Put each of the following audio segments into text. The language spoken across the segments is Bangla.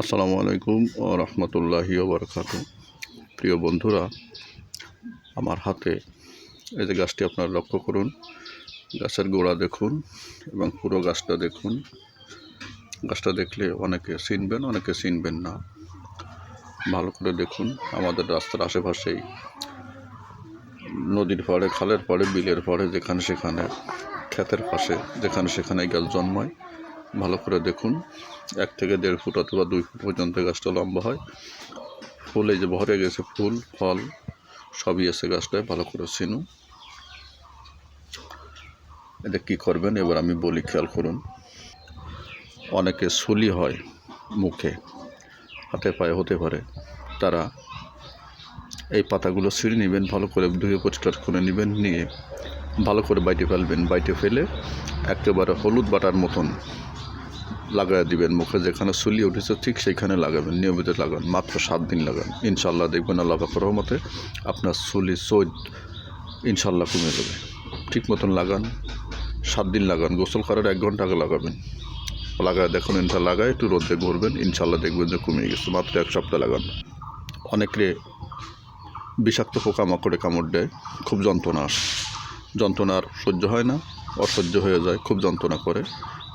আসসালামু আলাইকুম ও রহমতুল্লাহি বরকাত প্রিয় বন্ধুরা, আমার হাতে এই যে গাছটি আপনারা লক্ষ্য করুন, গাছের গোড়া দেখুন এবং পুরো গাছটা দেখুন। গাছটা দেখলে অনেকে চিনবেন অনেকে চিনবেন না। ভালো করে দেখুন, আমাদের রাস্তার আশেপাশেই নদীর পাড়ে, খালের পাড়ে, বিলের পাড়ে, যেখানে সেখানে, ক্ষেতের পাশে, যেখানে সেখানে গাছ জন্মায়। ভালো করে দেখুন। এক থেকে দেড় ফুট অথবা দুই ফুট পর্যন্ত গাছটা লম্বা হয়। ফুল এই যে ভরে গেছে, ফুল, ফল, সবই এসে গাছটায়, ভালো করে চিনুন। এটা কী করবেন? এবার আমি বলি, খেয়াল করুন। অনেকে সুলি হয় মুখে, হাতে পায়ে হতে পারে। তারা এই পাতাগুলো ছিঁড়ে নেবেন, ভালো করে ধুয়ে পরিষ্কার করে নেবেন, নিয়ে ভালো করে বাইটে ফেলবেন। বাইটে ফেলে একেবারে হলুদ বাটার মতন লাগাই দিবেন মুখে যেখানে সুলি উঠেছে ঠিক সেইখানে লাগাবেন, নিয়মিত লাগান মাত্র সাত দিন লাগান ইনশাল্লাহ দেখবেন আল্লাহ রহমতে আপনার সুলি সৈদ ইনশাল্লাহ কমে যাবে। ঠিক মতন লাগান, সাত দিন লাগান, গোসল করার এক ঘণ্টা আগে লাগাবেন। লাগায় দেখুন ইনশা লাগায়, একটু রোদে ঘুরবেন ইনশাল্লাহ দেখবেন যে কমে গেছে, মাত্র এক সপ্তাহ লাগান। অনেকে বিষাক্ত পোকামাকড়ে কামড় দেয়, খুব যন্ত্রণা আসে। যন্ত্রণার সহ্য হয় না, অসহ্য হয়ে যায়, খুব যন্ত্রণা করে।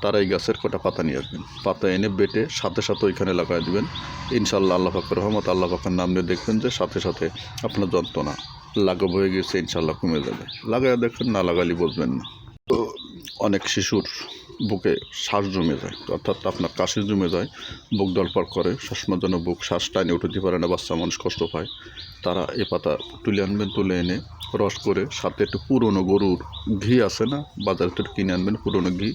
তারা এই গাছের কটা পাতা নিয়ে আসবেন। পাতা এনে বেটে সাথে সাথে ওইখানে লাগাই দেবেন। ইনশাল্লাহ আল্লাহ ফাকর রহমত, আল্লাহ পাকের নাম নিয়ে দেখবেন যে সাথে সাথে আপনার যন্ত্রণা লাগাব হয়ে গেছে ইনশাল্লাহ কমে যাবে। লাগাই দেখবেন না লাগালি বলবেন না। অনেক শিশুর বুকে শ্বাস জমে যায়, অর্থাৎ আপনার কাশি জমে যায়, বুক দলপট করে সবসময় যেন বুক শ্বাস টাইনে উঠতে পারে না, বাচ্চা মানুষ কষ্ট পায়। তারা এ পাতা তুলে আনবেন, তুলে এনে রস করে সাথে একটু পুরনো গরুর ঘি আছে না, বাজার থেকে কিনে আনবেন, পুরনো ঘি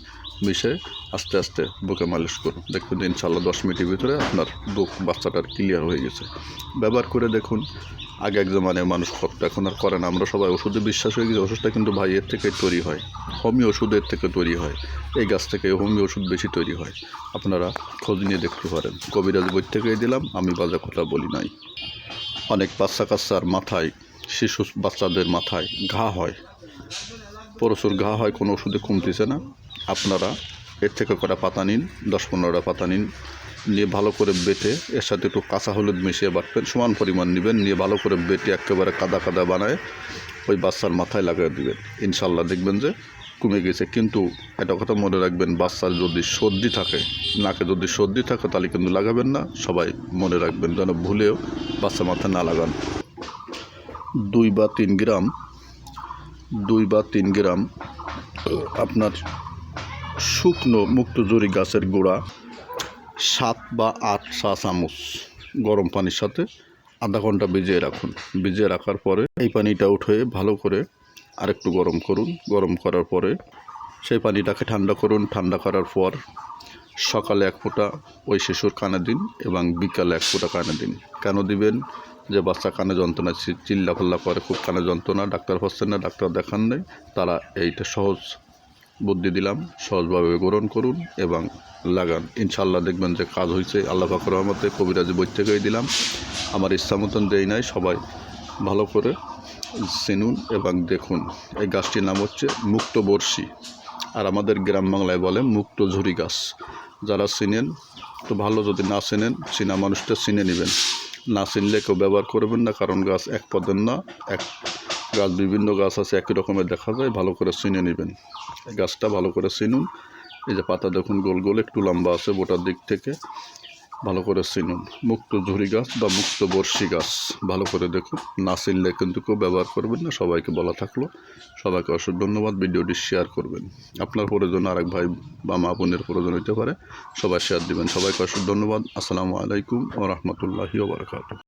মিশে আস্তে আস্তে বুকে মালিশ করুন। দেখুন ইনশাল্লাহ দশ মিনিটের ভিতরে আপনার বুক বাচ্চাটার ক্লিয়ার হয়ে গেছে। ব্যবহার করে দেখুন আগে এক জমানে মানুষ করতো এখন আর করে না। আমরা সবাই ওষুধে বিশ্বাস হয়ে গেছি, ওষুধটা কিন্তু ভাই এর থেকে তৈরি হয়। হোমিও ওষুধের থেকে তৈরি হয়। এই গাছ থেকে হোমিও ওষুধ বেশি তৈরি হয়। আপনারা খোঁজ নিয়ে দেখতে পারেন। কবিরাজ বই থেকেই দিলাম, আমি বাজে কথা বলি নাই। অনেক বাচ্চা কাচ্চার মাথায়, শিশু বাচ্চাদের মাথায় ঘা হয়। প্রচুর ঘা হয়, কোনো ওষুধে কমতেছে না। আপনারা এর থেকে কটা পাতা নিন, দশ পনেরোটা পাতা নিন। নিয়ে ভালো করে বেটে, এর সাথে একটু কাঁচা হলুদ মিশিয়ে বাটবেন, সমান পরিমাণ নেবেন, নিয়ে ভালো করে বেটে একেবারে কাদা কাদা বানায় ওই বাচ্চার মাথায় লাগিয়ে দেবেন। ইনশাল্লাহ দেখবেন যে কমে গেছে, কিন্তু একটা কথা মনে রাখবেন, বাচ্চার যদি সর্দি থাকে, নাকে যদি সর্দি থাকে, তাহলে কিন্তু লাগাবেন না, সবাই মনে রাখবেন যেন ভুলেও বাচ্চা মাথায় না লাগান। দুই বা তিন গ্রাম, দুই বা তিন গ্রাম আপনার শুকনো মুক্তজরি গাছের গোড়া সাত বা আট চা চামচ গরম পানির সাথে আধা ঘণ্টা ভিজিয়ে রাখুন। ভিজিয়ে রাখার পরে এই পানিটা উঠে ভালো করে আরেকটু গরম করুন। গরম করার পরে সেই পানিটাকে ঠান্ডা করুন। ঠান্ডা করার পর সকালে এক ফোঁটা ওই শিশুর কানে দিন এবং বিকালে এক ফোঁটা কানে দিন। কেন দিবেন? যে বাচ্চা কানে যন্ত্রণা, চি- চিল্লা ফাল্লা করে, খুব কানে যন্ত্রণা, ডাক্তার হচ্ছেন না, ডাক্তার দেখান নেই। তারা এইটা সহজ বুদ্ধি দিলাম, সহজভাবে গ্রহণ করুন এবং লাগান। ইনশাল্লাহ দেখবেন যে কাজ হয়েছে, আল্লাহ পাকর রহমতে কবিরাজি বই দিলাম। আমার ইচ্ছা মতন দেই নাই, সবাই ভালো করে চিনুন এবং দেখুন। এই গাছটির নাম হচ্ছে মুক্ত বর্ষি আর আমাদের গ্রাম বাংলায় বলে মুক্ত ঝুরি গাছ। যারা চিনেন, তো ভালো যদি না চিনেন, চিনা মানুষটা চিনে নেবেন। না চিনলে কেউ ব্যবহার করবেন না, কারণ গাছ এক পদের না, এক গাছ, বিভিন্ন গাছ আছে, একই রকমের দেখা যায় ভালো করে চিনে নেবেন। গাছটা ভালো করে চিনুন। এই যে পাতা দেখুন, গোল গোল, একটু লম্বা আছে গোটার দিক থেকে। ভালো করে চিনুন। মুক্ত ঝুরি গাছ বা মুক্ত বর্ষি গাছ, ভালো করে দেখুন। না চিনলে কিন্তু কেউ ব্যবহার করবেন না, সবাইকে বলা থাকল। সবাইকে অসংখ্য ধন্যবাদ, ভিডিওটি শেয়ার করবেন। আপনার প্রয়োজন, আরেক ভাই বা মা বোনের প্রয়োজন হতে পারে, সবাই শেয়ার দিবেন। সবাইকে অসংখ্য ধন্যবাদ। আসসালামু আলাইকুম ও রহমতুল্লাহি